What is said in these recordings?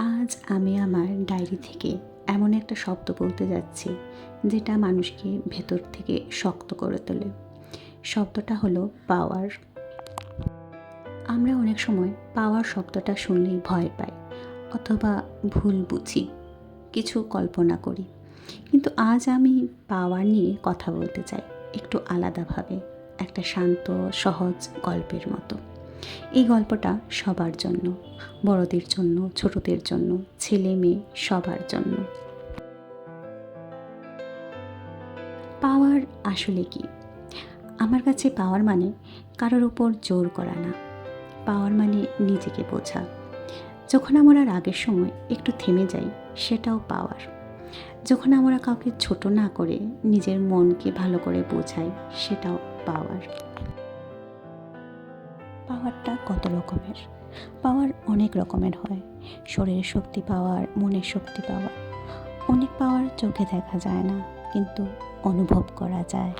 আজ আমি আমার ডায়েরি থেকে এমন একটা শব্দ বলতে যাচ্ছি, যেটা মানুষকে ভেতর থেকে শক্ত করে তোলে। শব্দটা হলো পাওয়ার। আমরা অনেক সময় পাওয়ার শব্দটা শুনলেই ভয় পাই, অথবা ভুল বুঝি, কিছু কল্পনা করি। কিন্তু আজ আমি পাওয়ার নিয়ে কথা বলতে চাই, একটু আলাদাভাবে, একটা শান্ত, সহজ গল্পের মতো। এই গল্পটা সবার জন্য, বড়দের জন্য, ছোটদের জন্য, ছেলে মেয়ে সবার জন্য। পাওয়ার আসলে কি? আমার কাছে পাওয়ার মানে কারোর ওপর জোর করা না। পাওয়ার মানে নিজেকে বোঝা। যখন আমরা রাগের সময় একটু থেমে যাই, সেটাও পাওয়ার। যখন আমরা কাউকে ছোট না করে নিজের মনকে ভালো করে বোঝাই, সেটাও পাওয়ার। পাওয়ারটা কত রকমের? পাওয়ার অনেক রকমের হয়। শরীরের শক্তি পাওয়ার, মনের শক্তি পাওয়ার। অনেক পাওয়ার চোখে দেখা যায় না, কিন্তু অনুভব করা যায়।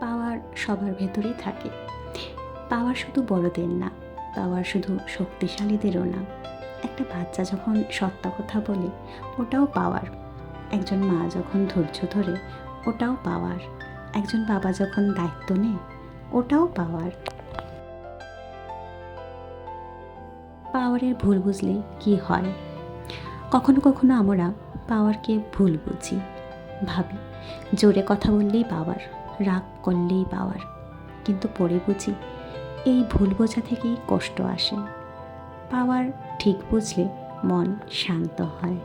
পাওয়ার সবার ভেতরেই থাকে। পাওয়ার শুধু বড়দের না, পাওয়ার শুধু শক্তিশালীদেরও না। একটা বাচ্চা যখন সত্য কথা বলে, ওটাও পাওয়ার। একজন মা যখন ধৈর্য ধরে, ওটাও পাওয়ার। একজন বাবা যখন দায়িত্ব নেয়, ওটাও পাওয়ার। পাওয়ারের ভুল বুঝলে কি হয়? কখনো কখনো আমরা পাওয়ারকে ভুল বুঝি, ভাবি। জোরে কথা বললেই পাওয়ার, রাগ করলেই পাওয়ার। কিন্তু পরে বুঝি, এই ভুল বোঝা থেকেই কষ্ট আসে। পাওয়ার ঠিক বুঝলে মন শান্ত হয়।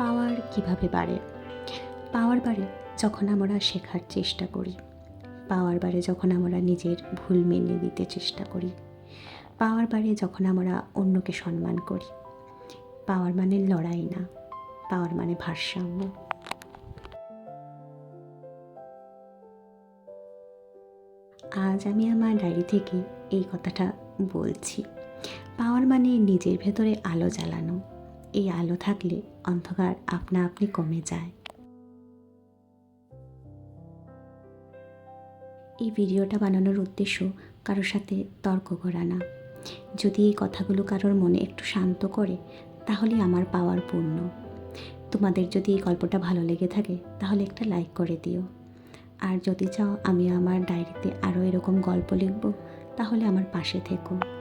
পাওয়ার কীভাবে বাড়ে? পাওয়ার বাড়ে যখন আমরা শেখার চেষ্টা করি। পাওয়ার বাড়ে যখন আমরা নিজের ভুল মেনে দিতে চেষ্টা করি। পাওয়ার বাড়ে যখন আমরা অন্যকে সম্মান করি। পাওয়ার মানে লড়াই না, পাওয়ার মানে ভারসাম্য। আজ আমি আমার ডায়েরি থেকে এই কথাটা বলছি। পাওয়ার মানে নিজের ভেতরে আলো জ্বালানো। এই আলো থাকলে অন্ধকার আপনা আপনি কমে যায়। এই ভিডিওটা বানানোর উদ্দেশ্য কারোর সাথে তর্ক করা না। যদি এই কথাগুলো কারোর মনে একটু শান্ত করে, তাহলে আমার পাওয়ার পূর্ণ। তোমাদের যদি এই গল্পটা ভালো লেগে থাকে, তাহলে একটা লাইক করে দিও। আর যদি চাও আমি আমার ডায়েরিতে আরও এরকম গল্প লিখব, তাহলে আমার পাশে থেকো।